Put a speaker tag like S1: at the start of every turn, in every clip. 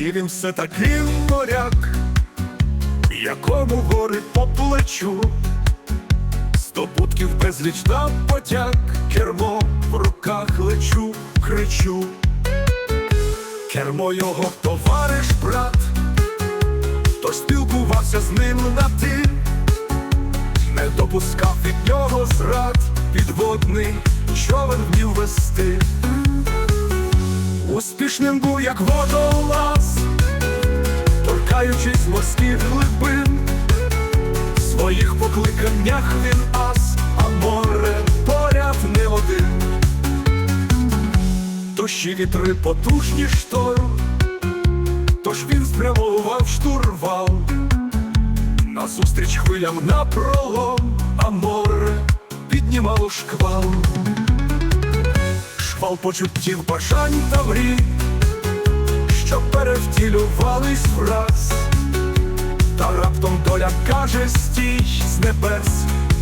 S1: все такий моряк, якому гори по плечу, здобутків безліч на потяг, кермо в руках лечу, кричу. Кермо його товариш брат, тож спілкувався з ним на ти, не допускав від нього зрад, підводний човен вмів вести. Успішним був, як водолаз, торкаючись морських глибин, в своїх покликаннях він ас, а море поряд не один. Дощі вітри потужні шторм, тож він спрямовував штурвал, назустріч хвилям на пролом, а море піднімало шквал. Шквал почуттів бажань та мрій, що перевтілювались враз, та раптом доля каже стій з небес,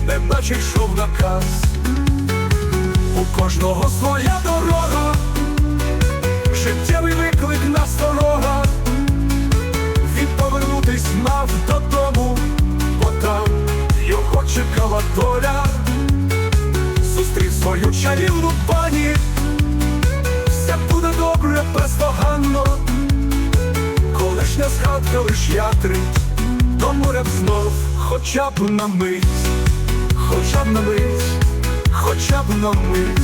S1: неначе йшов наказ. У кожного своя дорога, життєвий виклик насторога, він повернутись мав додому, бо там його чекала доля, зустрів свою чарівну пані, добре, бездоганно, колишня згадка лиш ятрить, до моря б знов, хоча б на мить, хоча б на мить, хоча б на мить.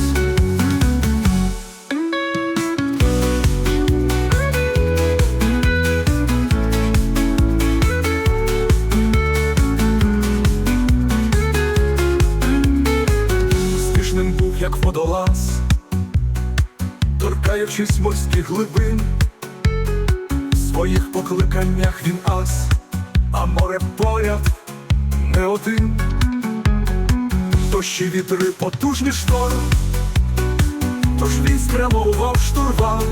S1: Як водолаз, торкаючись морських глибин, в своїх покликаннях він ас, а море поряд не один. Дощі вітри потужний шторм, тож він спрямовував штурвал,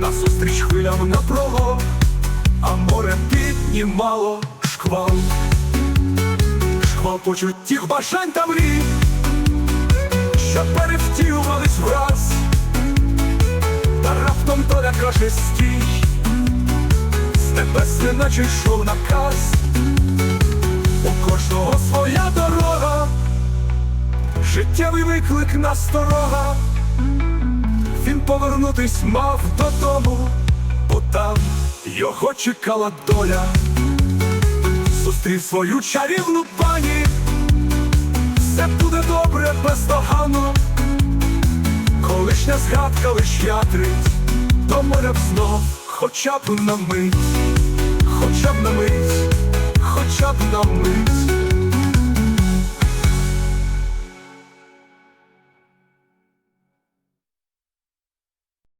S1: назустріч хвилям на пролом, а море піднімало шквал. Шквал почуттів бажань та мрій, що перевтілювались враз, стій, з небес неначе йшов наказ, у кожного своя дорога, життєвий виклик насторога, він повернутись мав додому, бо там його чекала доля. Зустрів свою чарівну пані, все буде добре, бездоганно, колишня згадка лиш ятрить, до моря б знов, хоча б на мить, хоча б на мить, хоча б на мить.